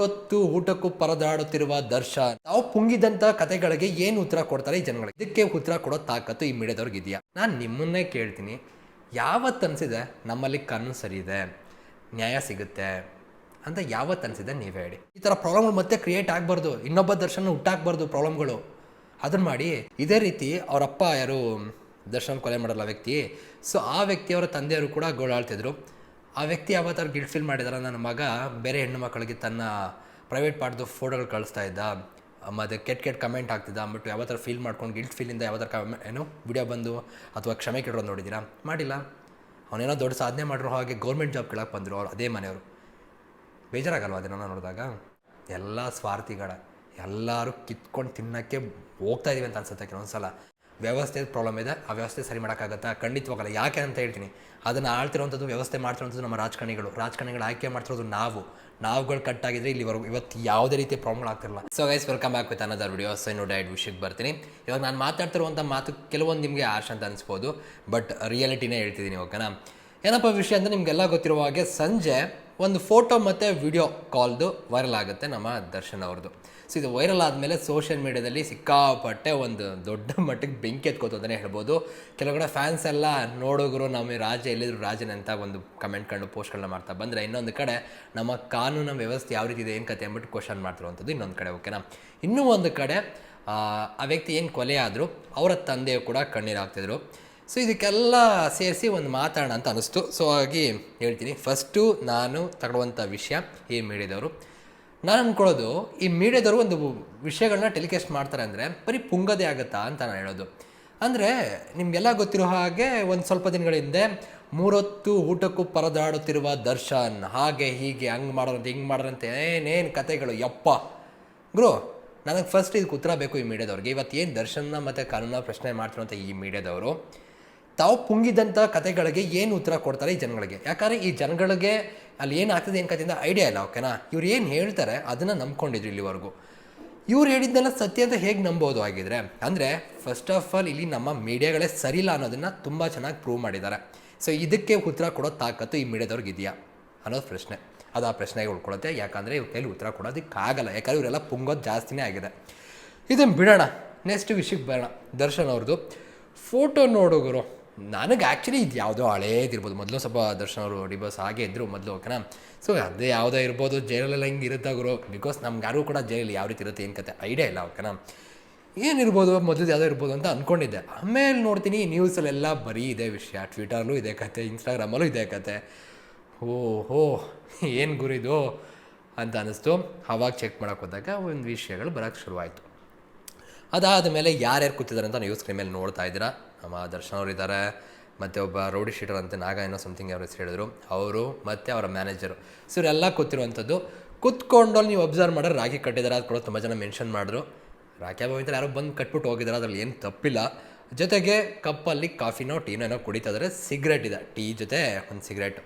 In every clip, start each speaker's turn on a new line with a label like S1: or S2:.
S1: ಹೊತ್ತು ಊಟಕ್ಕೂ ಪರದಾಡುತ್ತಿರುವ ದರ್ಶನ್. ತಾವು ಪುಂಗಿದಂತ ಕತೆಗಳಿಗೆ ಏನು ಉತ್ತರ ಕೊಡ್ತಾರೆ ಈ ಜನಗಳಿಗೆ? ಇದಕ್ಕೆ ಉತ್ತರ ಕೊಡೋ ತಾಕತ್ತು ಈ ಇದೆಯಾ? ನಾನು ನಿಮ್ಮನ್ನೇ ಕೇಳ್ತೀನಿ. ಯಾವತ್ತು ಅನಿಸಿದೆ ನಮ್ಮಲ್ಲಿ ಕಾನೂನು ಸರಿ ಇದೆ ನ್ಯಾಯ ಸಿಗುತ್ತೆ ಅಂತ ಯಾವತ್ತು ಅನಿಸಿದೆ ನೀವು ಹೇಳಿ. ಈ ಥರ ಪ್ರಾಬ್ಲಮ್ಗಳು ಮತ್ತೆ ಕ್ರಿಯೇಟ್ ಆಗಬಾರ್ದು. ಇನ್ನೊಬ್ಬ ದರ್ಶನ ಹುಟ್ಟಾಕ್ಬಾರ್ದು ಪ್ರಾಬ್ಲಮ್ಗಳು. ಅದನ್ನ ಮಾಡಿ ಇದೇ ರೀತಿ ಅವರಪ್ಪ ಯಾರು, ದರ್ಶನ್ ಕೊಲೆ ಮಾಡಲ್ಲ ವ್ಯಕ್ತಿ. ಸೊ ಆ ವ್ಯಕ್ತಿಯವರ ತಂದೆಯವರು ಕೂಡ ಗೋಳಾಡ್ತಿದ್ರು. ಆ ವ್ಯಕ್ತಿ ಯಾವತ್ತಾರ ಗಿಲ್ಟ್ ಫೀಲ್ ಮಾಡಿದಾರ? ನನ್ನ ಮಗ ಬೇರೆ ಹೆಣ್ಣು ಮಕ್ಕಳಿಗೆ ತನ್ನ ಪ್ರೈವೇಟ್ ಪಾರ್ಟ್ದು ಫೋಟೋಗಳು ಕಳಿಸ್ತಾ ಇದ್ದ. ಮತ್ತು ಕೆಟ್ಟ ಕೆಟ್ಟ ಕಮೆಂಟ್ ಆಗ್ತಿದ್ದ ಅಂದ್ಬಿಟ್ಟು ಯಾವತ್ತರ ಫೀಲ್ ಮಾಡ್ಕೊಂಡು ಗಿಲ್ಟ್ ಫೀಲಿಂದ ಯಾವ್ದಾರ ಕಮೆ, ಏನು ವಿಡಿಯೋ ಬಂದು ಅಥವಾ ಕ್ಷಮೆ ಕೆಡೋದು ನೋಡಿದ್ದೀರಾ ಮಾಡಿಲ್ಲ. ಅವನೇನೋ ದೊಡ್ಡ ಸಾಧನೆ ಮಾಡಿರೋ ಹಾಗೆ ಗೌರ್ಮೆಂಟ್ ಜಾಬ್ ಕೇಳಕ್ಕೆ ಬಂದರು ಅವ್ರು, ಅದೇ ಮನೆಯವರು. ಬೇಜಾರಾಗಲ್ವ ಅದನ್ನು ನೋಡಿದಾಗ? ಎಲ್ಲ ಸ್ವಾರ್ಥಿಗಳ, ಎಲ್ಲರೂ ಕಿತ್ಕೊಂಡು ತಿನ್ನೋಕ್ಕೆ ಹೋಗ್ತಾ ಇದೀವಿ ಅಂತ ಅನ್ಸುತ್ತೆ ಕೆಲವೊಂದು ಸಲ ವ್ಯವಸ್ಥೆ ಪ್ರಾಬ್ಲಮ್ ಇದೆ, ಆ ವ್ಯವಸ್ಥೆ ಸರಿ ಮಾಡೋಕ್ಕಾಗತ್ತಾ? ಖಂಡಿತವಾಗಲ್ಲ. ಯಾಕೆ ಅಂತ ಹೇಳ್ತೀನಿ. ಅದನ್ನು ಆಳ್ತಿರುವಂಥದ್ದು ವ್ಯವಸ್ಥೆ ಮಾಡ್ತಿರೋಂಥದ್ದು ನಮ್ಮ ರಾಜಕಾರಣಿಗಳು. ರಾಜಕಾರಣಿಗಳು ಆಯ್ಕೆ ಮಾಡ್ತಿರೋದು ನಾವು. ನಾವುಗಳು ಕಟ್ಟಾಗಿದ್ರೆ ಇಲ್ಲಿವರೆಗೂ ಇವತ್ತು ಯಾವುದೇ ರೀತಿಯ problem ಆಗ್ತಿರಲ್ಲ so guys welcome back with another video sign diet ವಿಷಯಕ್ಕೆ ಬರ್ತೀನಿ. ಇವಾಗ ನಾನು ಮಾತಾಡ್ತಿರುವಂಥ ಮಾತು ಕೆಲವೊಂದು ನಿಮಗೆ ಆಶ್ ಅಂತ ಅನಿಸ್ಬೋದು ಬಟ್ ರಿಯಾಲಿಟಿನೇ ಹೇಳ್ತಿದ್ದೀನಿ ಓಕೆನಾ ಏನಪ್ಪ ವಿಷಯ ಅಂದರೆ ನಿಮಗೆಲ್ಲ ಗೊತ್ತಿರುವ ಹಾಗೆ ಸಂಜೆ ಒಂದು ಫೋಟೋ ಮತ್ತು ವಿಡಿಯೋ ಕಾಲ್ದು ವೈರಲ್ ಆಗುತ್ತೆ ನಮ್ಮ ದರ್ಶನ್ ಅವ್ರದ್ದು. ಸೊ ಇದು ವೈರಲ್ ಆದಮೇಲೆ ಸೋಷಿಯಲ್ ಮೀಡ್ಯಾದಲ್ಲಿ ಸಿಕ್ಕಾಪಟ್ಟೆ ಒಂದು ದೊಡ್ಡ ಮಟ್ಟಿಗೆ ಬೆಂಕಿ ಎತ್ಕೋತು ಅಂತಲೇ ಹೇಳ್ಬೋದು. ಕೆಲವು ಫ್ಯಾನ್ಸ್ ಎಲ್ಲ ನೋಡೋಗರು, ನಮ್ಮ ರಾಜ ಎಲ್ಲಿದ್ರು ರಾಜನ ಅಂತ ಒಂದು ಕಮೆಂಟ್ ಕಂಡು ಪೋಸ್ಟ್ಗಳನ್ನ ಮಾಡ್ತಾ ಬಂದರೆ, ಇನ್ನೊಂದು ಕಡೆ ನಮ್ಮ ಕಾನೂನು ವ್ಯವಸ್ಥೆ ಯಾವ ರೀತಿ ಇದೆ, ಏನು ಕತೆ ಅಂದ್ಬಿಟ್ಟು ಕ್ವಶನ್ ಮಾಡ್ತಿರುವಂಥದ್ದು ಇನ್ನೊಂದು ಕಡೆ ಓಕೆನಾ ಇನ್ನೂ ಒಂದು ಕಡೆ, ಆ ವ್ಯಕ್ತಿ ಏನು ಕೊಲೆ ಆದರೂ, ಅವರ ತಂದೆಯು ಕೂಡ ಕಣ್ಣೀರಾಗ್ತಿದ್ರು ಸೊ ಇದಕ್ಕೆಲ್ಲ ಸೇರಿಸಿ ಒಂದು ಮಾತಾಡೋಣ ಅಂತ ಅನಿಸ್ತು ಸೊ ಹಾಗಾಗಿ ಹೇಳ್ತೀನಿ. ಫಸ್ಟು ನಾನು ತಗೊಳ್ಳುವಂಥ ವಿಷಯ ಈ ಮೀಡಿಯಾದವರು. ನಾನು ಅಂದ್ಕೊಳ್ಳೋದು ಈ ಮೀಡಿಯಾದವರು ಒಂದು ವಿಷಯಗಳನ್ನ ಟೆಲಿಕಾಸ್ಟ್ ಮಾಡ್ತಾರೆ ಅಂದರೆ ಬರೀ ಪುಂಗದೇ ಆಗುತ್ತಾ ಅಂತ ನಾನು ಹೇಳೋದು. ಅಂದರೆ ನಿಮಗೆಲ್ಲ ಗೊತ್ತಿರೋ ಹಾಗೆ ಒಂದು ಸ್ವಲ್ಪ ದಿನಗಳ ಹಿಂದೆ ಮೂರೊತ್ತು ಊಟಕ್ಕೂ ಪರದಾಡುತ್ತಿರುವ ದರ್ಶನ್, ಹಾಗೆ ಹೀಗೆ, ಹಂಗೆ ಮಾಡೋರಂತೆ, ಹಿಂಗೆ ಮಾಡೋರಂತೆ ಏನೇನು ಕತೆಗಳು ಯಪ್ಪ. ಗುರು, ನನಗೆ ಫಸ್ಟ್ ಇದಕ್ಕೆ ಉತ್ತರ ಬೇಕು ಈ ಮೀಡಿಯಾದವ್ರಿಗೆ. ಇವತ್ತು ಏನು ದರ್ಶನ ಮತ್ತು ಕಾನೂನ ಪ್ರಶ್ನೆ ಮಾಡ್ತಿರೋಂಥ ಈ ಮೀಡಿಯಾದವರು? ತಾವು ಪುಂಗಿದಂಥ ಕತೆಗಳಿಗೆ ಏನು ಉತ್ತರ ಕೊಡ್ತಾರೆ ಈ ಜನಗಳಿಗೆ? ಯಾಕಂದರೆ ಈ ಜನಗಳಿಗೆ ಅಲ್ಲಿ ಏನು ಆಗ್ತದೆ ಏನು ಕಥೆಯಿಂದ ಐಡಿಯಾ ಇಲ್ಲ ಓಕೆನಾ ಇವ್ರು ಏನು ಹೇಳ್ತಾರೆ ಅದನ್ನು ನಂಬ್ಕೊಂಡಿದ್ರು ಇಲ್ಲಿವರೆಗೂ. ಇವ್ರು ಹೇಳಿದ್ದೆಲ್ಲ ಸತ್ಯ ಅಂತ ಹೇಗೆ ನಂಬೋದು ಆಗಿದ್ರೆ ಅಂದರೆ ಫಸ್ಟ್ ಆಫ್ ಆಲ್ ಇಲ್ಲಿ ನಮ್ಮ ಮೀಡಿಯಾಗಳೇ ಸರಿಯಿಲ್ಲ ಅನ್ನೋದನ್ನು ತುಂಬ ಚೆನ್ನಾಗಿ ಪ್ರೂವ್ ಮಾಡಿದ್ದಾರೆ. ಸೊ ಇದಕ್ಕೆ ಉತ್ತರ ಕೊಡೋ ತಾಕತ್ತು ಈ ಮೀಡಿಯಾದವ್ರಿಗೆ ಇದೆಯಾ? ಅನ್ನೋದು ಪ್ರಶ್ನೆ. ಅದು ಆ ಪ್ರಶ್ನೆಗೆ ಉಳ್ಕೊಳ್ಳುತ್ತೆ ಯಾಕಂದರೆ ಇವ್ರ ಕೈಲಿ ಉತ್ತರ ಕೊಡೋದಕ್ಕಾಗಲ್ಲ ಯಾಕಂದರೆ ಇವರೆಲ್ಲ ಪುಂಗೋದು ಜಾಸ್ತಿನೇ ಆಗಿದೆ. ಇದನ್ನು ಬಿಡೋಣ. ನೆಕ್ಸ್ಟ್ ವಿಷಯಕ್ಕೆ ಬರೋಣ. ದರ್ಶನ್ ಅವ್ರದ್ದು ಫೋಟೋ ನೋಡೋಗರು ನನಗೆ ಆ್ಯಕ್ಚುಲಿ ಇದು ಯಾವುದೋ ಹಳೇದಿರ್ಬೋದು ಮೊದಲು ಸ್ವಲ್ಪ ದರ್ಶನ ಅವರು ಡಿಬೋಸ್ ಹಾಗೆ ಇದ್ದರು ಮೊದಲು, ಓಕೆನಾ? ಸೊ ಅದೇ ಯಾವುದೋ ಇರ್ಬೋದು ಜೈಲಲ್ಲಿ ಹೆಂಗೆ ಇರುತ್ತೆ ಗುರು. ಬಿಕಾಸ್ ನಮ್ಗೆ ಯಾರು ಕೂಡ ಜೈಲಲ್ಲಿ ಯಾವ ರೀತಿ ಇರುತ್ತೆ ಏನು ಕತೆ ಐಡಿಯಾ ಇಲ್ಲ, ಓಕೆನಾ? ಏನಿರ್ಬೋದು ಮೊದಲು ಯಾವುದೋ ಇರ್ಬೋದು ಅಂತ ಅಂದ್ಕೊಂಡಿದ್ದೆ ಆಮೇಲೆ ನೋಡ್ತೀನಿ ನ್ಯೂಸಲ್ಲೆಲ್ಲ ಬರೀ ಇದೇ ವಿಷಯ. ಟ್ವಿಟರ್ಲೂ ಇದೇ ಕತೆ ಇನ್ಸ್ಟಾಗ್ರಾಮಲ್ಲೂ ಇದೇ ಕತೆ. ಓ ಹೋ ಏನು ಗುರಿದು ಅಂತ ಅನ್ನಿಸ್ತು. ಅವಾಗ ಚೆಕ್ ಮಾಡೋಕೆ ಹೋದಾಗ ಒಂದು ವಿಷಯಗಳು ಬರೋಕ್ಕೆ ಶುರುವಾಯಿತು. ಅದಾದ ಮೇಲೆ ಯಾರ್ಯಾರು ಕೂತಿದ್ದಾರೆ ಅಂತ ನ್ಯೂಸ್ ಸ್ಕ್ರೀನ್ ನೋಡ್ತಾ ಇದ್ದೀರಾ? ನಮ್ಮ ದರ್ಶನ್ ಅವರು ಇದ್ದಾರೆ ಮತ್ತು ಒಬ್ಬ ರೌಡಿ ಶೀಟರ್ ಅಂತ ನಾಗ ಏನೋ ಸಮಥಿಂಗ್ ಅವ್ರ ಹೆಸರು ಹೇಳಿದ್ರು. ಅವರು ಮತ್ತು ಅವರ ಮ್ಯಾನೇಜರು ಸೊ ಇವರೆಲ್ಲ ಕೂತಿರುವಂಥದ್ದು ಕೂತ್ಕೊಂಡು ನೀವು ಅಬ್ಸರ್ವ್ ಮಾಡಿದ್ರೆ ರಾಖಿ ಕಟ್ಟಿದ್ದಾರೆ ಅದು ಕೂಡ ತುಂಬ ಜನ ಮೆನ್ಷನ್ ಮಾಡಿದ್ರು. ರಾಖಿ ಹಬ್ಬ ಯಾರೋ ಬಂದು ಕಟ್ಬಿಟ್ಟು ಹೋಗಿದ್ದಾರೆ ಅದ್ರಲ್ಲಿ ಏನು ತಪ್ಪಿಲ್ಲ. ಜೊತೆಗೆ ಕಪ್ಪಲ್ಲಿ ಕಾಫಿನೋ, ಟೀನೋ ಏನೋ ಕುಡಿತಾ ಇದ್ದಾರೆ ಸಿಗರೇಟ್ ಇದೆ. ಟೀ ಜೊತೆ ಒಂದು ಸಿಗರೇಟ್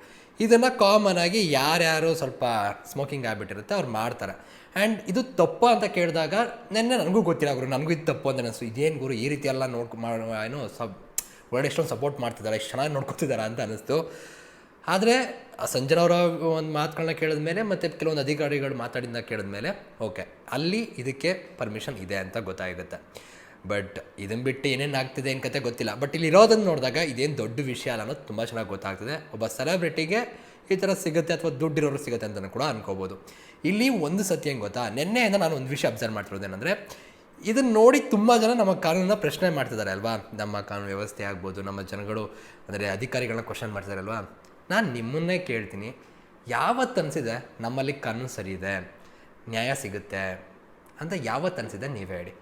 S1: ಇದನ್ನು ಕಾಮನ್ ಆಗಿ ಯಾರ್ಯಾರು ಸ್ವಲ್ಪ ಸ್ಮೋಕಿಂಗ್ ಇರುತ್ತೆ, ಅವ್ರು ಮಾಡ್ತಾರೆ. ಆ್ಯಂಡ್ ಇದು ತಪ್ಪು ಅಂತ ಕೇಳಿದಾಗ ನೆನ್ನೆ ನನಗೂ ಗೊತ್ತಿಲ್ಲ ಗುರು, ನನಗೂ ಇದು ತಪ್ಪು ಅಂತ ಅನಿಸ್ತು. ಇದೇನು ಗುರು, ಈ ರೀತಿ ಎಲ್ಲ ನೋಡ್ಕೊ ಏನೋ ಸಬ್ ಒಳ್ಳೆ ಎಷ್ಟೊಂದು ಸಪೋರ್ಟ್ ಮಾಡ್ತಿದ್ದಾರೆ, ಎಷ್ಟು ಚೆನ್ನಾಗಿ ನೋಡ್ಕೊತಿದ್ದಾರೆ ಅಂತ ಅನಿಸ್ತು. ಆದರೆ ಸಂಜನವರ ಒಂದು ಮಾತುಗಳನ್ನ ಕೇಳಿದ ಮೇಲೆ ಮತ್ತು ಕೆಲವೊಂದು ಅಧಿಕಾರಿಗಳು ಮಾತಾಡಿದ ಕೇಳಿದ ಮೇಲೆ ಓಕೆ ಅಲ್ಲಿ ಇದಕ್ಕೆ ಪರ್ಮಿಷನ್ ಇದೆ ಅಂತ ಗೊತ್ತಾಗುತ್ತೆ. ಬಟ್ ಇದನ್ನು ಬಿಟ್ಟು ಏನೇನು ಆಗ್ತಿದೆ ಏನು ಕತೆ ಗೊತ್ತಿಲ್ಲ. ಬಟ್ ಇಲ್ಲಿ ಇರೋದನ್ನು ನೋಡಿದಾಗ ಇದೇನು ದೊಡ್ಡ ವಿಷಯ ಅಲ್ಲ ಅನ್ನೋದು ತುಂಬ ಚೆನ್ನಾಗಿ ಗೊತ್ತಾಗ್ತದೆ. ಒಬ್ಬ ಸೆಲೆಬ್ರಿಟಿಗೆ ಈ ಥರ ಸಿಗುತ್ತೆ ಅಥವಾ ದುಡ್ಡಿರೋರು ಸಿಗುತ್ತೆ ಅಂತಲೂ ಕೂಡ ಅನ್ಕೋಬೋದು. ಇಲ್ಲಿ ಒಂದು ಸತ್ಯ ಹೆಂಗೆ ಗೊತ್ತಾ? ನಿನ್ನೆಯಿಂದ ನಾನು ಒಂದು ವಿಷಯ ಅಬ್ಸರ್ವ್ ಮಾಡ್ತಿರೋದೇನೆಂದರೆ ಇದನ್ನು ನೋಡಿ ತುಂಬ ಜನ ನಮ್ಮ ಕಾನೂನನ್ನ ಪ್ರಶ್ನೆ ಮಾಡ್ತಿದ್ದಾರೆ ಅಲ್ವಾ? ನಮ್ಮ ಕಾನೂನು ವ್ಯವಸ್ಥೆ ಆಗ್ಬೋದು, ನಮ್ಮ ಜನಗಳು ಅಂದರೆ ಅಧಿಕಾರಿಗಳನ್ನ ಕ್ವಶನ್ ಮಾಡ್ತಿದ್ದಾರೆ ಅಲ್ವಾ? ನಾನು ನಿಮ್ಮನ್ನೇ ಕೇಳ್ತೀನಿ, ಯಾವತ್ತು ಅನಿಸಿದೆ ನಮ್ಮಲ್ಲಿ ಕಾನೂನು ಸರಿ ಇದೆ, ನ್ಯಾಯ ಸಿಗುತ್ತೆ ಅಂತ ಯಾವತ್ತು ಅನಿಸಿದೆ ನೀವೇ ಹೇಳಿ.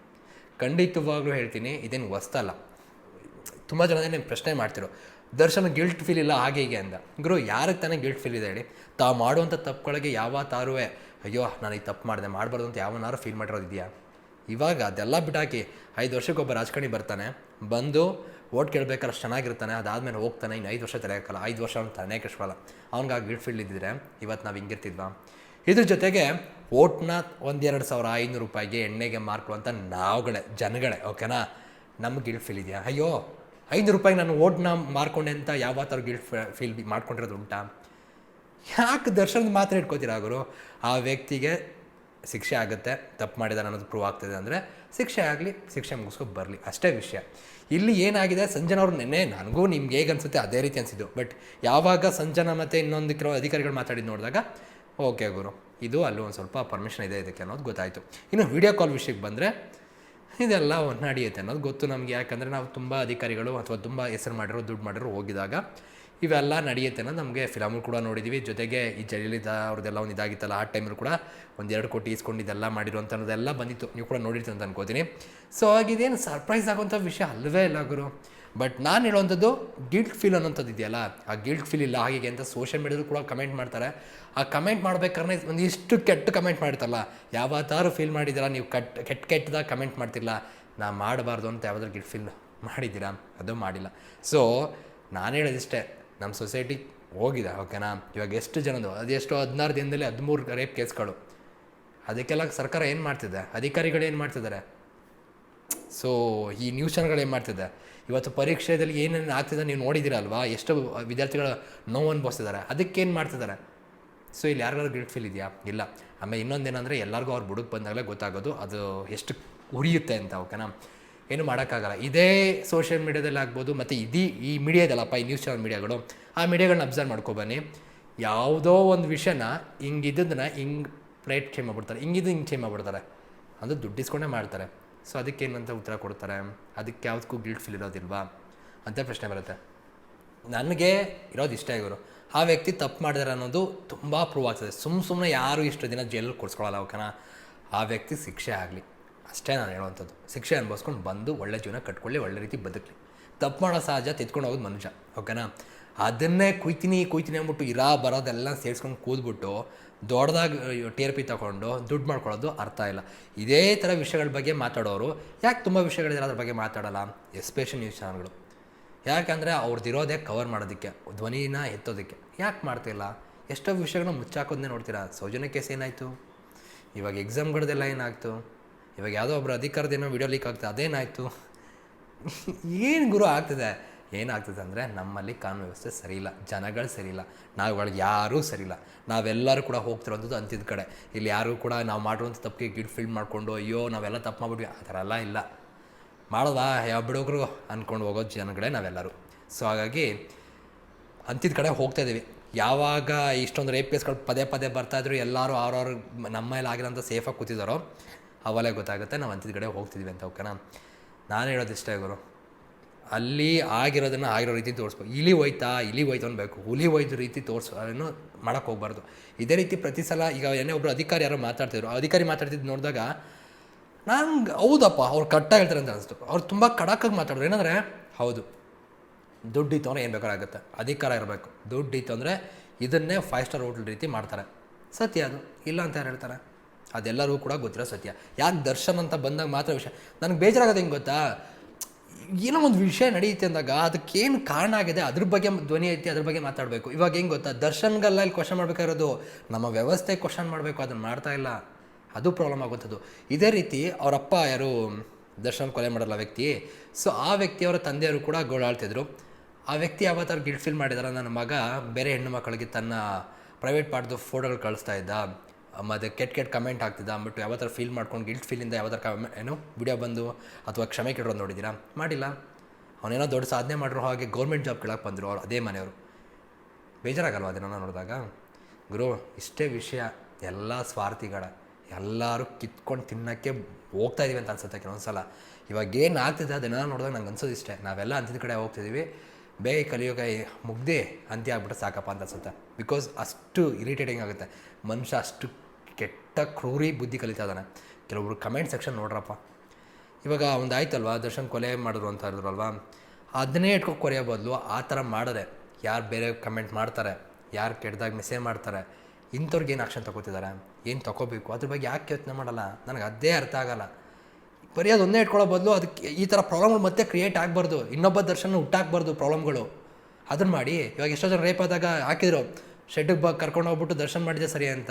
S1: ಖಂಡಿತವಾಗ್ಲೂ ಹೇಳ್ತೀನಿ, ಇದೇನು ಹೊಸ್ತಲ್ಲ ತುಂಬ ಜನ ಏನು ಪ್ರಶ್ನೆ ಮಾಡ್ತಿರೋ ದರ್ಶನ ಗಿಲ್ಟ್ ಫೀಲ್ ಇಲ್ಲ, ಹಾಗೆ ಹೀಗೆ ಅಂದ. ಗುರು, ಯಾರಿಗೆ ತಾನೇ ಗಿಲ್ಟ್ ಫೀಲ್ ಇದೆ ಹೇಳಿ? ತಾವು ಮಾಡುವಂಥ ತಪ್ಪುಗಳಿಗೆ ಯಾವ ತಾರುವೆ ಅಯ್ಯೋ, ನಾನು ಈ ತಪ್ಪು ಮಾಡಿದೆ, ಮಾಡಬಾರ್ದು ಅಂತ ಯಾವನಾರು ಫೀಲ್ ಮಾಡಿರೋದಿದೆಯಾ? ಇವಾಗ ಅದೆಲ್ಲ ಬಿಟ್ಟಾಕಿ ಐದು ವರ್ಷಕ್ಕೊಬ್ಬ ರಾಜಕಾರಣಿ ಬರ್ತಾನೆ, ಬಂದು ಓಟ್ ಕೇಳಬೇಕಾದ್ರೆ ಚೆನ್ನಾಗಿರ್ತಾನೆ, ಅದಾದಮೇಲೆ ಹೋಗ್ತಾನೆ ಇನ್ನು ಐದು ವರ್ಷ ತಲೆಯಾಕಲ್ಲ ಐದು ವರ್ಷ ಅವ್ನು ತಾನೇ ಕಷ್ಟವಲ್ಲ ಅವ್ನಿಗೆ ಆ ಗಿಲ್ಟ್ ಫೀಲ್ ಇದ್ದಿದ್ರೆ ಇವತ್ತು ನಾವು ಹಿಂಗಿರ್ತಿದ್ವಾ? ಇದ್ರ ಜೊತೆಗೆ ಓಟ್ನ ಒಂದೆರಡು ಸಾವಿರ ಐನೂರು ರೂಪಾಯಿಗೆ ಎಣ್ಣೆಗೆ ಮಾರ್ಕೊಳ್ಳುವಂಥ ನಾವುಗಳೇ, ಜನಗಳೇ ಓಕೆನಾ ನಮ್ಗೆ ಗಿಲ್ಟ್ ಫೀಲ್ ಇದೆಯಾ? ಅಯ್ಯೋ ಐನೂರು ರೂಪಾಯಿ ನಾನು ಓಟ್ನ ಮಾರ್ಕೊಂಡೆ ಅಂತ ಯಾವ ಥರ ಗಿಲ್ಟ್ ಫೀಲ್ ಮಾಡ್ಕೊಂಡಿರೋದು ಉಂಟಾ? ಯಾಕೆ ದರ್ಶನದ ಮಾತ್ರ ಇಟ್ಕೋತೀರಾ ಗುರು? ಆ ವ್ಯಕ್ತಿಗೆ ಶಿಕ್ಷೆ ಆಗುತ್ತೆ, ತಪ್ಪು ಮಾಡಿದ ಅನ್ನೋದು ಪ್ರೂವ್ ಆಗ್ತದೆ ಅಂದರೆ ಶಿಕ್ಷೆ ಆಗಲಿ, ಶಿಕ್ಷೆ ಮುಗಿಸ್ಕೊ ಬರಲಿ, ಅಷ್ಟೇ ವಿಷಯ. ಇಲ್ಲಿ ಏನಾಗಿದೆ ಸಂಜನ ಅವರು ನೆನ್ನೆ ನನಗೂ ನಿಮ್ಗೆ ಹೇಗೆ ಅನಿಸುತ್ತೆ ಅದೇ ರೀತಿ ಅನಿಸಿದ್ದು. ಬಟ್ ಯಾವಾಗ ಸಂಜನಾ ಮತ್ತು ಇನ್ನೊಂದು ಕೆಲವು ಅಧಿಕಾರಿಗಳು ಮಾತಾಡಿದ್ದು ನೋಡಿದಾಗ, ಓಕೆ ಗುರು, ಇದು ಅಲ್ಲೂ ಒಂದು ಸ್ವಲ್ಪ ಪರ್ಮಿಷನ್ ಇದೆ ಇದಕ್ಕೆ ಅನ್ನೋದು ಗೊತ್ತಾಯಿತು. ಇನ್ನು ವಿಡಿಯೋ ಕಾಲ್ ವಿಷಯಕ್ಕೆ ಬಂದರೆ ಇದೆಲ್ಲ ನಡೆಯುತ್ತೆ ಅನ್ನೋದು ಗೊತ್ತು ನಮಗೆ. ಯಾಕಂದರೆ ನಾವು ತುಂಬ ಅಧಿಕಾರಿಗಳು ಅಥವಾ ತುಂಬ ಹೆಸರು ಮಾಡಿರೋ, ದುಡ್ಡು ಮಾಡಿರೋ ಹೋಗಿದಾಗ ಇವೆಲ್ಲ ನಡೆಯುತ್ತೆ ಅನ್ನೋದು ನಮಗೆ ಫಿಲಮು ಕೂಡ ನೋಡಿದ್ದೀವಿ ಜೊತೆಗೆ ಈ ಜಯಲಲಿತಾ ಅವ್ರದ್ದೆಲ್ಲ ಒಂದು ಇದಾಗಿತ್ತಲ್ಲ, ಆ ಟೈಮಲ್ಲಿ ಕೂಡ ಒಂದೆರಡು ಕೋಟಿ ಇಸ್ಕೊಂಡು ಇದೆಲ್ಲ ಅಂತ ಅನ್ನೋದೆಲ್ಲ ಬಂದಿತ್ತು. ನೀವು ಕೂಡ ನೋಡಿರ್ತೀನಿ ಅಂತ ಅನ್ಕೋತೀನಿ. ಸೊ ಆಗಿದೇನು ಸರ್ಪ್ರೈಸ್ ಆಗುವಂಥ ವಿಷಯ ಅಲ್ಲವೇ ಇಲ್ಲ ಗುರು? ಬಟ್ ನಾನು ಹೇಳುವಂಥದ್ದು ಗಿಲ್ಟ್ ಫೀಲ್ ಅನ್ನೋಂಥದ್ದು ಇದೆಯಲ್ಲ, ಆ ಗಿಲ್ಟ್ ಫೀಲ್ ಇಲ್ಲ ಹಾಗೆ ಅಂತ ಸೋಷಿಯಲ್ ಮೀಡಿಯಾದಲ್ಲಿ ಕೂಡ ಕಮೆಂಟ್ ಮಾಡ್ತಾರೆ. ಆ ಕಮೆಂಟ್ ಮಾಡ್ಬೇಕಾದ್ರೆ ಒಂದು ಇಷ್ಟು ಕೆಟ್ಟ ಕಮೆಂಟ್ ಮಾಡ್ತಲ್ಲ ಯಾವತ್ತಾರು ಫೀಲ್ ಮಾಡಿದ್ದೀರಾ, ನೀವು ಕಟ್ ಕೆಟ್ಟ ಕೆಟ್ಟದಾಗ ಕಮೆಂಟ್ ಮಾಡ್ತಿಲ್ಲ ನಾ ಮಾಡಬಾರ್ದು ಅಂತ ಯಾವುದಾದ್ರು ಗಿಲ್ಟ್ ಫೀಲ್ ಮಾಡಿದ್ದೀರಾ? ಅದು ಮಾಡಿಲ್ಲ. ಸೊ ನಾನು ಹೇಳೋದಿಷ್ಟೇ ನಮ್ಮ ಸೊಸೈಟಿ ಹೋಗಿದೆ ಓಕೆನಾ ಇವಾಗ ಎಷ್ಟು ಜನದು ಅದೆಷ್ಟು ಹದಿನಾರು ದಿನದಲ್ಲಿ ಹದಿಮೂರು ರೇಪ್ ಕೇಸ್ಗಳು ಅದಕ್ಕೆಲ್ಲ ಸರ್ಕಾರ ಏನು ಮಾಡ್ತಿದೆ? ಅಧಿಕಾರಿಗಳು ಏನು ಮಾಡ್ತಿದ್ದಾರೆ? ಸೊ ಈ ನ್ಯೂಸ್ ಚಾನಲ್ಗಳು ಏನು ಮಾಡ್ತಿದೆ? ಇವತ್ತು ಪರೀಕ್ಷೆಯಲ್ಲಿ ಏನೇನು ಆಗ್ತಿದೆ ನೀವು ನೋಡಿದ್ದೀರಲ್ವಾ ಎಷ್ಟು ವಿದ್ಯಾರ್ಥಿಗಳು ನೋವು ಅನುಭವಿಸ್ತಿದ್ದಾರೆ ಅದಕ್ಕೇನು ಮಾಡ್ತಿದ್ದಾರೆ? ಸೊ ಇಲ್ಲಿ ಯಾರಿಗಾದ್ರು ಗಿಲ್ಟ್ ಫೀಲ್ ಇದೆಯಾ? ಇಲ್ಲ. ಆಮೇಲೆ ಇನ್ನೊಂದೇನೆಂದರೆ ಎಲ್ಲರಿಗೂ ಅವ್ರು ಬುಡಕ್ಕೆ ಬಂದಾಗಲೇ ಗೊತ್ತಾಗೋದು ಅದು ಎಷ್ಟು ಉರಿಯುತ್ತೆ ಅಂತ ಓಕೆನಾ ಏನು ಮಾಡೋಕ್ಕಾಗಲ್ಲ. ಇದೇ ಸೋಷಿಯಲ್ ಮೀಡ್ಯಾದಲ್ಲಿ ಆಗ್ಬೋದು, ಮತ್ತು ಇದೀ ಈ ಮೀಡಿಯಾದಲ್ಲಪ್ಪ, ಈ ನ್ಯೂಸ್ ಚಾನಲ್ ಮೀಡಿಯಾಗಳು, ಆ ಮೀಡಿಯಾಗಳನ್ನ ಅಬ್ಸರ್ವ್ ಮಾಡ್ಕೊಬನ್ನಿ ಯಾವುದೋ ಒಂದು ವಿಷಯನ ಹಿಂಗಿದ್ದದನ್ನ ಹಿಂಗೆ ಪ್ಲೇಟ್ ಚೇಂಜ್ ಮಾಡ್ಬಿಡ್ತಾರೆ. ಹಿಂಗಿದ್ದು ಹಿಂಗೆ ಚೇಂಜ್ ಮಾಡ್ಬಿಡ್ತಾರೆ. ಅದು ದುಡ್ಡಿಸ್ಕೊಂಡೇ ಮಾಡ್ತಾರೆ. ಸೊ ಅದಕ್ಕೇನಂತ ಉತ್ತರ ಕೊಡ್ತಾರೆ? ಅದಕ್ಕೆ ಯಾವುದಕ್ಕೂ ಗಿಲ್ಟ್ ಫೀಲ್ ಇರೋದಿಲ್ವಾ? ಅಂತ ಪ್ರಶ್ನೆ ಬರುತ್ತೆ. ನನಗೆ ಇರೋದು ಇಷ್ಟ ಇವರು ಆ ವ್ಯಕ್ತಿ ತಪ್ಪು ಮಾಡಿದಾರೆ ಅನ್ನೋದು ತುಂಬ ಪ್ರೂವ್ ಆಗ್ತದೆ. ಸುಮ್ಮ ಸುಮ್ಮನೆ ಯಾರು ಇಷ್ಟು ದಿನ ಜೈಲಲ್ಲಿ ಕೊಡ್ಸ್ಕೊಳ್ಳಲ್ಲ ಓಕೆನಾ? ಆ ವ್ಯಕ್ತಿ ಶಿಕ್ಷೆ ಆಗಲಿ. ಅಷ್ಟೇ ನಾನು ಹೇಳುವಂಥದ್ದು. ಶಿಕ್ಷೆ ಅನುಭವಿಸ್ಕೊಂಡು ಬಂದು ಒಳ್ಳೆ ಜೀವನ ಕಟ್ಕೊಳ್ಳಿ, ಒಳ್ಳೆ ರೀತಿ ಬದುಕಲಿ. ತಪ್ಪು ಮಾಡೋ ಸಹಜ ತೆತ್ಕೊಂಡು ಹೋಗೋದು ಮನುಷ್ಯ, ಓಕೆನಾ? ಅದನ್ನೇ ಕುಯ್ತೀನಿ ಕುಯ್ತೀನಿ ಅಂದ್ಬಿಟ್ಟು ಇರಾ ಬರೋದೆಲ್ಲ ಸೇರಿಸ್ಕೊಂಡು ಕೂದ್ಬಿಟ್ಟು ದೊಡ್ಡದಾಗಿ ಪಿ ತಗೊಂಡು ದುಡ್ಡು ಮಾಡ್ಕೊಳ್ಳೋದು ಅರ್ಥ ಇಲ್ಲ. ಇದೇ ಥರ ವಿಷಯಗಳ ಬಗ್ಗೆ ಮಾತಾಡೋರು, ಯಾಕೆ ತುಂಬ ವಿಷಯಗಳಿದೆ ಅದ್ರ ಬಗ್ಗೆ ಮಾತಾಡಲ್ಲ? ಎಸ್ಪೆಷಲ್ ನ್ಯೂಸ್ ಚಾನಲ್ಗಳು. ಯಾಕಂದರೆ ಅವ್ರದ್ದಿರೋದೇ ಕವರ್ ಮಾಡೋದಕ್ಕೆ, ಧ್ವನಿನ ಎತ್ತೋದಕ್ಕೆ. ಯಾಕೆ ಮಾಡ್ತಿಲ್ಲ? ಎಷ್ಟೋ ವಿಷಯಗಳನ್ನ ಮುಚ್ಚಾಕೋದನ್ನೇ ನೋಡ್ತೀರಾ? ಸೌಜನ್ಯ ಕೇಸ್ ಏನಾಯಿತು? ಇವಾಗ ಎಕ್ಸಾಮ್ಗಳದೆಲ್ಲ ಏನಾಯಿತು ಇವಾಗ ಯಾವುದೋ ಒಬ್ಬರು ಅಧಿಕಾರದೇನೋ ವಿಡಿಯೋ ಲೀಕ್ ಆಗ್ತದೆ ಅದೇನಾಯಿತು? ಏನು ಗುರು ಆಗ್ತದೆ? ಏನಾಗ್ತದೆ ಅಂದರೆ ನಮ್ಮಲ್ಲಿ ಕಾನೂನು ವ್ಯವಸ್ಥೆ ಸರಿ ಇಲ್ಲ, ಜನಗಳು ಸರಿ ಇಲ್ಲ ನಾವುಗಳು ಯಾರೂ ಸರಿ ಇಲ್ಲ. ನಾವೆಲ್ಲರೂ ಕೂಡ ಹೋಗ್ತಿರೋದು ಅಂತಿದ್ದ ಕಡೆ. ಇಲ್ಲಿ ಯಾರೂ ಕೂಡ ನಾವು ಮಾಡುವಂಥ ತಪ್ಪಿಗೆ ಗಿಡ್ ಫಿಲ್ ಮಾಡಿಕೊಂಡು, ಅಯ್ಯೋ, ನಾವೆಲ್ಲ ತಪ್ಪು ಮಾಡ್ಬಿಟ್ವಿ, ಆ ಥರ ಎಲ್ಲ ಇಲ್ಲ. ಮಾಡೋದಾ? ಯಾವ ಬಿಡೋಗ್ರು ಅಂದ್ಕೊಂಡು ಹೋಗೋ ಜನಗಳೇ ನಾವೆಲ್ಲರೂ. ಸೊ ಹಾಗಾಗಿ ಅಂತಿದ್ದ ಕಡೆ ಹೋಗ್ತಾ ಇದ್ದೀವಿ ಯಾವಾಗ ಇಷ್ಟೊಂದು ರೇಪ್ ಕೇಸ್ಗಳು ಪದೇ ಪದೇ ಬರ್ತಾಯಿದ್ರು ಎಲ್ಲರೂ ಅವ್ರವ್ರ ನಮ್ಮ ಮೇಲೆ ಆಗಿರೋಂಥ ಸೇಫಾಗಿ ಕೂತಿದ್ದಾರೋ ಅವಲೇ ಗೊತ್ತಾಗುತ್ತೆ ನಾವು ಅಂತಿದ್ದ ಕಡೆ ಹೋಗ್ತಿದ್ವಿ ಅಂತ ಓಕೆನಾ ನಾನು ಹೇಳೋದಿಷ್ಟೇ ಗುರು. ಅಲ್ಲಿ ಆಗಿರೋದನ್ನು ಆಗಿರೋ ರೀತಿ ತೋರಿಸ್ಬೇಕು. ಇಲಿ ಹೋಯ್ತಾ, ಇಲಿ ಹೋಯ್ತು ಅನ್ಬೇಕು. ಹುಲಿ ಹೋಯ್ತು ರೀತಿ ತೋರಿಸೋ, ಅದನ್ನು ಮಾಡೋಕ್ಕೆ ಹೋಗ್ಬಾರ್ದು. ಇದೇ ರೀತಿ ಪ್ರತಿ ಸಲ ಈಗ ಏನೇ ಒಬ್ಬರು ಅಧಿಕಾರಿ ಯಾರೋ ಮಾತಾಡ್ತಿದ್ರು. ಅಧಿಕಾರಿ ಮಾತಾಡ್ತಿದ್ದು ನೋಡಿದಾಗ ನಂಗೆ ಹೌದಪ್ಪ, ಅವ್ರು ಕಟ್ಟಾಗಿ ಹೇಳ್ತಾರೆ ಅಂತ ಅನಿಸ್ತು. ಅವ್ರು ತುಂಬ ಕಡಕಾಗಿ ಮಾತಾಡಿದ್ರು. ಏನಂದರೆ, ಹೌದು. ದುಡ್ಡು ಇತ್ತು ಅಂದರೆ ಏನು ಬೇಕಾಗುತ್ತೆ ಅಧಿಕಾರ ಇರಬೇಕು. ದುಡ್ಡು ಇತ್ತು ಅಂದರೆ ಇದನ್ನೇ ಫೈವ್ ಸ್ಟಾರ್ ಹೋಟೆಲ್ ರೀತಿ ಮಾಡ್ತಾರೆ. ಸತ್ಯ ಅದು. ಇಲ್ಲ ಅಂತ ಯಾರು ಹೇಳ್ತಾರೆ? ಅದೆಲ್ಲರಿಗೂ ಕೂಡ ಗೊತ್ತಿರೋ ಸತ್ಯ. ಯಾಕೆ ದರ್ಶನ್ ಅಂತ ಬಂದಾಗ ಮಾತ್ರ ವಿಷಯ. ನನಗೆ ಬೇಜಾರಾಗೋದು ಹೆಂಗೆ ಗೊತ್ತಾ? ಏನೋ ಒಂದು ವಿಷಯ ನಡೆಯುತ್ತೆ ಅಂದಾಗ ಅದಕ್ಕೇನು ಕಾರಣ ಆಗಿದೆ? ಅದ್ರ ಬಗ್ಗೆ ಧ್ವನಿ ಐತಿ ಅದ್ರ ಬಗ್ಗೆ ಮಾತಾಡಬೇಕು. ಇವಾಗ ಹೆಂಗೆ ಗೊತ್ತಾ? ದರ್ಶನ್ಗೆಲ್ಲ ಇಲ್ಲಿ ಕ್ವಶನ್ ಮಾಡಬೇಕಾಗಿರೋದು ನಮ್ಮ ವ್ಯವಸ್ಥೆ ಕ್ವಶನ್ ಮಾಡಬೇಕು, ಅದನ್ನು ಮಾಡ್ತಾ ಇಲ್ಲ. ಅದು ಪ್ರಾಬ್ಲಮ್ ಆಗುವಂಥದ್ದು. ಇದೇ ರೀತಿ ಅವರಪ್ಪ ಯಾರು, ದರ್ಶನ್ ಕೊಲೆ ಮಾಡಲ್ಲ ವ್ಯಕ್ತಿ. ಸೊ ಆ ವ್ಯಕ್ತಿಯವರ ತಂದೆಯವರು ಕೂಡ ಗೋಳಾಡ್ತಿದ್ರು. ಆ ವ್ಯಕ್ತಿ ಯಾವತ್ತಾರು ಗಿಲ್ಟ್ ಫೀಲ್ ಮಾಡಿದಾರ? ನನ್ನ ಮಗ ಬೇರೆ ಹೆಣ್ಣು ಮಕ್ಕಳಿಗೆ ತನ್ನ ಪ್ರೈವೇಟ್ ಪಾರ್ಟ್ದು ಫೋಟೋಗಳು ಕಳಿಸ್ತಾ ಇದ್ದ. ಮತ್ತು ಕೆಟ್ಟ ಕೆಟ್ಟ ಕಮೆಂಟ್ ಆಗ್ತಿದ್ದ ಅಂದ್ಬಿಟ್ಟು ಥರ ಫೀಲ್ ಮಾಡ್ಕೊಂಡು ಗಿಲ್ಟ್ ಫೀಲಿಂದ ಯಾವತ್ತಾರು ಕಮೆ ಏನು ವಿಡಿಯೋ ಬಂದು ಅಥವಾ ಕ್ಷಮೆ ಕೆಡೋದು ನೋಡಿದ್ದೀರಾ? ಮಾಡಿಲ್ಲ. ಅವನೇನೋ ದೊಡ್ಡ ಸಾಧನೆ ಮಾಡಿರೋ ಹಾಗೆ ಗೌರ್ಮೆಂಟ್ ಜಾಬ್ ಕೇಳಕ್ಕೆ ಬಂದರು ಅವ್ರು, ಅದೇ ಮನೆಯವರು. ಬೇಜಾರಾಗಲ್ವ ಅದನ್ನು ನೋಡಿದಾಗ? ಗುರು, ಇಷ್ಟೇ ವಿಷಯ, ಎಲ್ಲ ಸ್ವಾರ್ಥಿಗಳ, ಎಲ್ಲರೂ ಕಿತ್ಕೊಂಡು ತಿನ್ನೋಕ್ಕೆ ಹೋಗ್ತಾ ಇದೀವಿ ಅಂತ ಅನ್ಸುತ್ತೆ ಕೆಲವೊಂದು ಸಲ ಇವಾಗ ಏನು ಆಗ್ತಿದೆ ಅದನ್ನೆಲ್ಲ ನೋಡಿದಾಗ ನಂಗೆ ಅನ್ಸೋದು ಇಷ್ಟೇ ನಾವೆಲ್ಲ ಅಂತಿದ್ದ ಕಡೆ ಹೋಗ್ತಿದ್ದೀವಿ ಬೇಗ ಕಲಿಯೋಗ ಮುಗ್ದೆ ಅಂತ್ಯ ಆಗ್ಬಿಟ್ರೆ ಸಾಕಪ್ಪ ಅಂತ ಅನ್ಸುತ್ತೆ ಬಿಕಾಸ್ ಅಷ್ಟು ಇರಿಟೇಟಿಂಗ್ ಆಗುತ್ತೆ. ಮನುಷ್ಯ ಅಷ್ಟು ಕೆಟ್ಟ, ಕ್ರೂರಿ ಬುದ್ಧಿ ಕಲಿತಾ ಇದ್ದಾನೆ. ಕೆಲವೊಬ್ರು ಕಮೆಂಟ್ ಸೆಕ್ಷನ್ ನೋಡ್ರಪ್ಪ. ಇವಾಗ ಒಂದು ಆಯ್ತಲ್ವಾ? ದರ್ಶನ್ ಕೊಲೆ ಮಾಡಿದ್ರು ಅಂತ ಹೇಳಿದ್ರಲ್ವಾ? ಅದನ್ನೇ ಇಟ್ಕೊ ಕೊರೆಯೋ ಬದಲು ಆ ಥರ ಮಾಡಿದ್ರೆ ಯಾರು ಬೇರೆ ಕಮೆಂಟ್ ಮಾಡ್ತಾರೆ? ಯಾರು ಕೆಟ್ಟದಾಗ ಮೆಸೇಜ್ ಮಾಡ್ತಾರೆ? ಇಂಥವ್ರಿಗೆ ಏನು ಆಕ್ಷನ್ ತಗೋತಿದ್ದಾರೆ? ಏನು ತಗೋಬೇಕು? ಅದ್ರ ಬಗ್ಗೆ ಯಾಕೆ ಯೋಚನೆ ಮಾಡಲ್ಲ? ನನಗೆ ಅದೇ ಅರ್ಥ ಆಗಲ್ಲ. ಬರೀ ಅದೊಂದೇ ಇಟ್ಕೊಳ್ಳೋ ಬದಲು ಅದಕ್ಕೆ ಈ ಥರ ಪ್ರಾಬ್ಲಮ್ಗಳು ಮತ್ತೆ ಕ್ರಿಯೇಟ್ ಆಗಬಾರ್ದು. ಇನ್ನೊಬ್ಬ ದರ್ಶನ ಹುಟ್ಟಾಕ್ಬಾರ್ದು ಪ್ರಾಬ್ಲಮ್ಗಳು ಅದನ್ನು ಮಾಡಿ, ಇವಾಗ ಎಷ್ಟೋ ಜನ ರೇಪ್ ಆದಾಗ ಹಾಕಿದ್ರು ಶೆಡ್ಗೆ ಬ, ಕರ್ಕೊಂಡು ಹೋಗ್ಬಿಟ್ಟು ದರ್ಶನ ಮಾಡಿದೆ ಸರಿ ಅಂತ.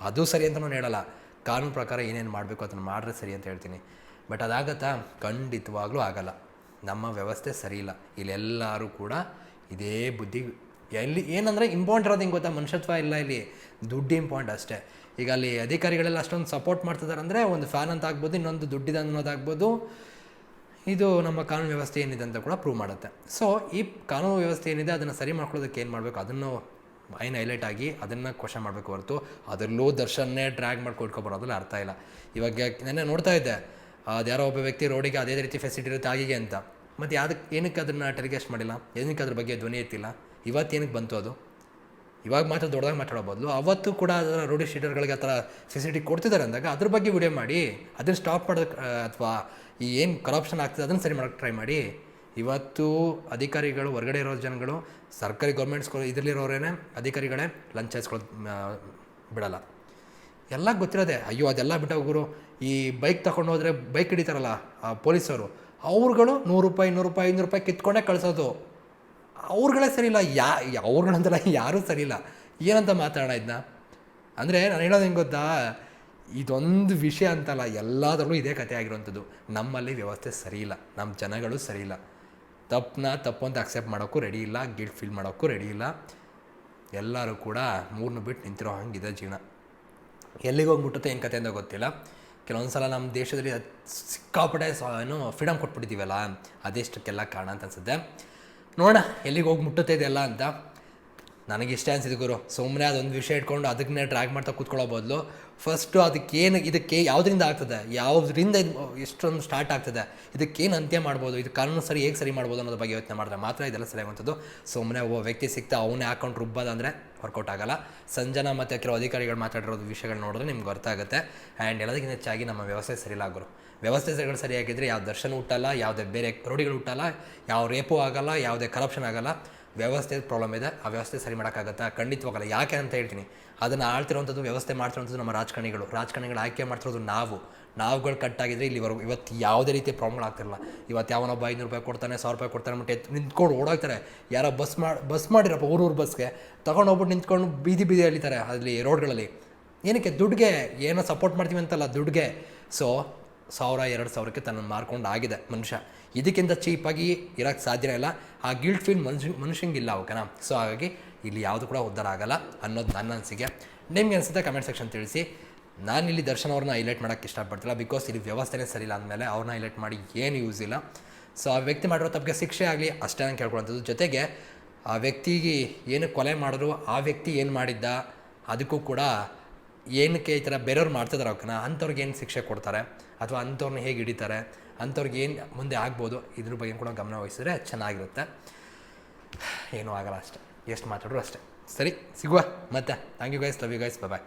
S1: ಅದು ಸರಿ ಅಂತ ನಾನು ಹೇಳಲ್ಲ. ಕಾನೂನು ಪ್ರಕಾರ ಏನೇನು ಮಾಡಬೇಕು ಅದನ್ನು ಮಾಡಿದ್ರೆ ಸರಿ ಅಂತ ಹೇಳ್ತೀನಿ. ಬಟ್ ಅದಾಗತ್ತಾ? ಖಂಡಿತವಾಗ್ಲೂ ಆಗಲ್ಲ. ನಮ್ಮ ವ್ಯವಸ್ಥೆ ಸರಿ ಇಲ್ಲ. ಇಲ್ಲೆಲ್ಲರೂ ಕೂಡ ಇದೇ ಬುದ್ಧಿ. ಎಲ್ಲಿ ಏನಂದರೆ ಇಂಪಾರ್ಟೆಂಟ್ ಇರೋದು ಹಿಂಗೆ ಗೊತ್ತಾ? ಮನುಷ್ಯತ್ವ ಇಲ್ಲ ಇಲ್ಲಿ. ದುಡ್ಡು ಇಂಪಾರ್ಟೆಂಟ್ ಅಷ್ಟೇ. ಈಗ ಅಲ್ಲಿ ಅಧಿಕಾರಿಗಳೆಲ್ಲ ಅಷ್ಟೊಂದು ಸಪೋರ್ಟ್ ಮಾಡ್ತಿದ್ದಾರೆ ಅಂದರೆ ಒಂದು ಫ್ಯಾನ್ ಅಂತ ಆಗ್ಬೋದು, ಇನ್ನೊಂದು ದುಡ್ಡಿದೆ ಅನ್ನೋದಾಗ್ಬೋದು ಇದು ನಮ್ಮ ಕಾನೂನು ವ್ಯವಸ್ಥೆ ಏನಿದೆ ಅಂತ ಕೂಡ ಪ್ರೂವ್ ಮಾಡುತ್ತೆ. ಸೊ ಈ ಕಾನೂನು ವ್ಯವಸ್ಥೆ ಏನಿದೆ ಅದನ್ನು ಸರಿ ಮಾಡ್ಕೊಳ್ಳೋದಕ್ಕೆ ಏನು ಮಾಡಬೇಕು? ಅದನ್ನು ಐನ್ ಹೈಲೈಟ್ ಆಗಿ ಅದನ್ನು ಕ್ವಶನ್ ಮಾಡಬೇಕು ಹೊರತು. ಅದರಲ್ಲೂ ದರ್ಶನ್ನೇ ಡ್ರ್ಯಾಗ್ ಮಾಡ್ಕೊಂಡು ಇಟ್ಕೊಬರೋದ್ರಲ್ಲಿ ಅರ್ಥ ಇಲ್ಲ. ಇವಾಗ ನೆನ್ನೆ ನೋಡ್ತಾ ಇದ್ದೆ. ಅದು ಯಾರೋ ಒಬ್ಬ ವ್ಯಕ್ತಿ ರೋಡಿಗೆ ಅದೇ ರೀತಿ ಫೆಸಿಲಿಟಿ ಇರುತ್ತೆ ಆಗಿಗೆ ಅಂತ. ಮತ್ತು ಯಾವುದಕ್ಕೆ ಏನಕ್ಕೆ ಅದನ್ನು ಟೆಲಿಕಾಸ್ಟ್ ಮಾಡಿಲ್ಲ? ಏನಕ್ಕೆ ಅದ್ರ ಬಗ್ಗೆ ಧ್ವನಿ ಎತ್ತಿಲ್ಲ? ಇವತ್ತೇನಕ್ಕೆ ಬಂತು ಅದು? ಇವಾಗ ಮಾತ್ರ ದೊಡ್ಡದಾಗಿ ಮಾತಾಡೋ ಬದಲು ಅವತ್ತು ಕೂಡ ಅದರ ರೋಡಿ ಶೀಟರ್ಗಳಿಗೆ ಆ ಥರ ಫೆಸಿಲಿಟಿ ಕೊಡ್ತಿದ್ದಾರೆ ಅಂದಾಗ ಅದ್ರ ಬಗ್ಗೆ ವಿಡಿಯೋ ಮಾಡಿ, ಅದನ್ನು ಸ್ಟಾಪ್ ಮಾಡೋದಕ್ಕೆ ಅಥವಾ ಈ ಏನು ಕರಪ್ಷನ್ ಆಗ್ತದೆ ಅದನ್ನು ಸರಿ ಮಾಡೋಕ್ಕೆ ಟ್ರೈ ಮಾಡಿ. ಇವತ್ತು ಅಧಿಕಾರಿಗಳು, ಹೊರಗಡೆ ಇರೋ ಜನಗಳು, ಸರ್ಕಾರಿ ಗೌರ್ಮೆಂಟ್ಸ್ಗಳು ಇದರಲ್ಲಿರೋರೇನೆ ಅಧಿಕಾರಿಗಳೇ ಲಂಚ್ ಹಾಯಿಸ್ಕೊಳ್ಳೋದು ಬಿಡಲ್ಲ. ಎಲ್ಲ ಗೊತ್ತಿರೋದೆ, ಅಯ್ಯೋ, ಅದೆಲ್ಲ ಬಿಟ್ಟ ಗುರು, ಈ ಬೈಕ್ ತಗೊಂಡು ಹೋದರೆ ಬೈಕ್ ಹಿಡಿತಾರಲ್ಲ, ಆ, ಪೊಲೀಸರು, ಅವ್ರುಗಳು ನೂರು ರೂಪಾಯಿ ನೂರು ರೂಪಾಯಿ, ಐನೂರು ರೂಪಾಯಿ ಕಿತ್ಕೊಂಡೇ ಕಳಿಸೋದು. ಅವ್ರುಗಳೇ ಸರಿ ಇಲ್ಲ ಯಾ, ಅವ್ರುಗಳಂತಲ್ಲ, ಯಾರೂ ಸರಿಯಿಲ್ಲ. ಏನಂತ ಮಾತಾಡೋ ಇದನ್ನ ಅಂದರೆ ನಾನು ಹೇಳೋದು ಹೆಂಗೆ ಗೊತ್ತಾ? ಇದೊಂದು ವಿಷಯ ಅಂತಲ್ಲ, ಎಲ್ಲದರಲ್ಲೂ ಇದೇ ಕತೆ ಆಗಿರುವಂಥದ್ದು ನಮ್ಮಲ್ಲಿ ವ್ಯವಸ್ಥೆ ಸರಿಯಿಲ್ಲ, ನಮ್ಮ ಜನಗಳು ಸರಿಯಿಲ್ಲ. ತಪ್ಪನ್ನ, ತಪ್ಪು ಅಂತ ಅಕ್ಸೆಪ್ಟ್ ಮಾಡೋಕ್ಕೂ ರೆಡಿ ಇಲ್ಲ ಗಿಲ್ಟ್ ಫೀಲ್ ಮಾಡೋಕ್ಕೂ ರೆಡಿ ಇಲ್ಲ. ಎಲ್ಲರೂ ಕೂಡ ಮೂರನ್ನು ಬಿಟ್ಟು ನಿಂತಿರೋ ಹಂಗಿದೆ ಜೀವನ. ಎಲ್ಲಿಗೆ ಹೋಗ್ಬಿಟ್ಟುತ್ತೆ ಏನು ಕತೆ ಅಂತ ಗೊತ್ತಿಲ್ಲ. ಕೆಲವೊಂದು ಸಲ ನಮ್ಮ ದೇಶದಲ್ಲಿ ಸಿಕ್ಕಾಪಟ್ಟೆ ಏನು ಫ್ರೀಡಮ್ ಕೊಟ್ಬಿಟ್ಟಿದ್ದೀವಲ್ಲ ಅದೆಷ್ಟಕ್ಕೆಲ್ಲ ಕಾರಣ ಅಂತ ಅನ್ಸುತ್ತೆ. ನೋಡೋಣ ಎಲ್ಲಿಗೆ ಹೋಗಿ ಮುಟ್ಟುತ್ತೆ ಇದೆಲ್ಲ ಅಂತ. ನನಗೆ ಇಷ್ಟ ಅನ್ಸಿದ್ದು ಗುರು. ಸುಮ್ಮನೆ ಅದೊಂದು ವಿಷಯ ಇಟ್ಕೊಂಡು ಅದಕ್ಕೆ ಟ್ರ್ಯಾಕ್ ಮಾಡ್ತಾ ಕೂತ್ಕೊಳ್ಳೋ ಬದಲು ಫಸ್ಟು ಅದಕ್ಕೇನು ಇದಕ್ಕೆ ಯಾವುದರಿಂದ ಆಗ್ತದೆ? ಯಾವುದರಿಂದ ಇದು ಎಷ್ಟೊಂದು ಸ್ಟಾರ್ಟ್ ಆಗ್ತದೆ? ಇದಕ್ಕೇನು ಅಂತ್ಯ ಮಾಡ್ಬೋದು? ಇದು ಕಾನೂನು ಸರಿ ಹೇಗೆ ಸರಿ ಮಾಡ್ಬೋದು ಅನ್ನೋದ್ರ ಬಗ್ಗೆ ಯೋಚನೆ ಮಾಡಿದ್ರೆ ಮಾತ್ರ ಇದೆಲ್ಲ ಸರಿಯಾಗುವಂಥದ್ದು ಸುಮ್ಮನೆ ಒಬ್ಬ ವ್ಯಕ್ತಿ ಸಿಗ್ತಾ ಅವನೇ ಹಾಕೊಂಡು ರುಬ್ಬೋದಂದರೆ ವರ್ಕೌಟ್ ಆಗಲ್ಲ. ಸಂಜನಾ ಮತ್ತು ಕೆಲವು ಅಧಿಕಾರಿಗಳು ಮಾತಾಡಿರೋದು ವಿಷಯಗಳು ನೋಡಿದ್ರೆ ನಿಮ್ಗೆ ಗೊತ್ತಾಗುತ್ತೆ ಆ್ಯಂಡ್ ಎಲ್ಲದಕ್ಕಿಂತ ಹೆಚ್ಚಾಗಿ ನಮ್ಮ ವ್ಯವಸ್ಥೆ ಸರಿಯಲ್ಲ ಗುರು. ಸರಿಗಳು ಸರಿಯಾಗಿದ್ದರೆ ಯಾವ ದರ್ಶನ ಹುಟ್ಟಲ್ಲ, ಯಾವುದೇ ಬೇರೆ ರೋಡಿಗಳು ಹುಟ್ಟಲ್ಲ, ಯಾವ ರೇಪು ಆಗಲ್ಲ, ಯಾವುದೇ ಕರಪ್ಷನ್ ಆಗಲ್ಲ. ವ್ಯವಸ್ಥೆ ಪ್ರಾಬ್ಲಮ್ ಇದೆ, ಆ ವ್ಯವಸ್ಥೆ ಸರಿ ಮಾಡೋಕ್ಕಾಗತ್ತಾ? ಖಂಡಿತವಾಗಲ್ಲ. ಯಾಕೆ ಅಂತ ಹೇಳ್ತೀನಿ. ಅದನ್ನು ಆಳ್ತಿರುವಂಥದ್ದು ವ್ಯವಸ್ಥೆ ಮಾಡ್ತಿರೋಂಥದ್ದು ನಮ್ಮ ರಾಜಕಾರಣಿಗಳು. ರಾಜಕಾರಣಿಗಳು ಆಯ್ಕೆ ಮಾಡ್ತಿರೋದು ನಾವು. ನಾವುಗಳು ಕಟ್ಟಾಗಿದ್ರೆ ಇಲ್ಲಿವರೆಗೂ ಇವತ್ತು ಯಾವುದೇ ರೀತಿಯ ಪ್ರಾಬ್ಲಮ್ ಆಗ್ತಿರಲ್ಲ ಇವತ್ತು ಯಾವನೊಬ್ಬ ಐನೂರು ರೂಪಾಯಿ ಕೊಡ್ತಾನೆ, ಸಾವಿರ ರೂಪಾಯಿ ಕೊಡ್ತಾನೆ ಅಂದ್ಬಿಟ್ಟು ನಿಂತ್ಕೊಂಡು ಓಡೋಗ್ತಾರೆ ಯಾರೋ ಬಸ್ ಮಾಡಿ ಬಸ್ ಮಾಡಿರಪ್ಪ, ಊರೂರು ಬಸ್ಗೆ ತಗೊಂಡು ಹೋಗ್ಬಿಟ್ಟು ನಿಂತ್ಕೊಂಡು ಬೀದಿ ಬೀದಿ ಎಳಿತಾರೆ ಅಲ್ಲಿ ರೋಡ್ಗಳಲ್ಲಿ ಏನಕ್ಕೆ? ದುಡ್ಡಿಗೆ ಏನೋ ಸಪೋರ್ಟ್ ಮಾಡ್ತೀವಿ ಅಂತಲ್ಲ ದುಡ್ಡಿಗೆ ಸೊ ಸಾವಿರ, ಎರಡು ಸಾವಿರಕ್ಕೆ ತನ್ನ ಮಾರ್ಕೊಂಡು ಆಗಿದೆ ಮನುಷ್ಯ. ಇದಕ್ಕಿಂತ ಚೀಪಾಗಿ ಇರೋಕ್ಕೆ ಸಾಧ್ಯ ಇಲ್ಲ. ಆ ಗಿಲ್ಟ್ ಫೀಲ್ ಮನುಷ್ಯ ಮನುಷ್ಯಂಗಿಲ್ಲ ಓಕೆನಾ? ಸೊ ಹಾಗಾಗಿ ಇಲ್ಲಿ ಯಾವುದು ಕೂಡ ಉದ್ಧಾರ ಆಗಲ್ಲ ಅನ್ನೋದು ನನ್ನ ಅನಿಸಿಕೆ. ನಿಮ್ಗೆ ಅನಿಸುತ್ತೆ ಕಮೆಂಟ್ ಸೆಕ್ಷನ್ ತಿಳಿಸಿ. ನಾನು ಇಲ್ಲಿ ದರ್ಶನ್ ಅವ್ರನ್ನ ಹೈಲೈಟ್ ಮಾಡೋಕ್ಕೆ ಇಷ್ಟಪಡ್ತಿಲ್ಲ ಬಿಕಾಸ್ ಇಲ್ಲಿ ವ್ಯವಸ್ಥೆನೇ ಸರಿ ಇಲ್ಲ ಅಂದಮೇಲೆ ಅವ್ರನ್ನ ಹೈಲೈಟ್ ಮಾಡಿ ಏನು ಯೂಸ್ ಇಲ್ಲ. ಸೊ ಆ ವ್ಯಕ್ತಿ ಮಾಡಿರೋ ತಪ್ಪಿಗೆ ಶಿಕ್ಷೆ ಆಗಲಿ ಅಷ್ಟೇ ನಾನು ಕೇಳ್ಕೊಳ್ಳೋಂಥದ್ದು ಜೊತೆಗೆ ಆ ವ್ಯಕ್ತಿಗೆ ಏನು ಕೊಲೆ ಮಾಡಿದ್ರು, ಆ ವ್ಯಕ್ತಿ ಏನು ಮಾಡಿದ್ದ, ಅದಕ್ಕೂ ಕೂಡ ಏನಕ್ಕೆ ಈ ಥರ ಬೇರೆಯವ್ರು ಮಾಡ್ತಿದ್ದಾರೆ ಅವಕ್ಕನ ಅಂಥವ್ರಿಗೆ ಏನು ಶಿಕ್ಷೆ ಕೊಡ್ತಾರೆ? ಅಥವಾ ಅಂಥವ್ರನ್ನ ಹೇಗೆ ಹಿಡಿತಾರೆ? ಅಂಥವ್ರಿಗೆ ಏನು ಮುಂದೆ ಆಗ್ಬೋದು? ಇದ್ರ ಬಗ್ಗೆ ಕೂಡ ಗಮನ ವಹಿಸಿದ್ರೆ ಚೆನ್ನಾಗಿರುತ್ತೆ. ಏನೂ ಆಗಲ್ಲ ಅಷ್ಟೆ. ಎಷ್ಟು ಮಾತಾಡೋರು ಅಷ್ಟೇ. ಸರಿ, ಸಿಗುವ. ಮತ್ತೆ. Thank you guys love you guys bye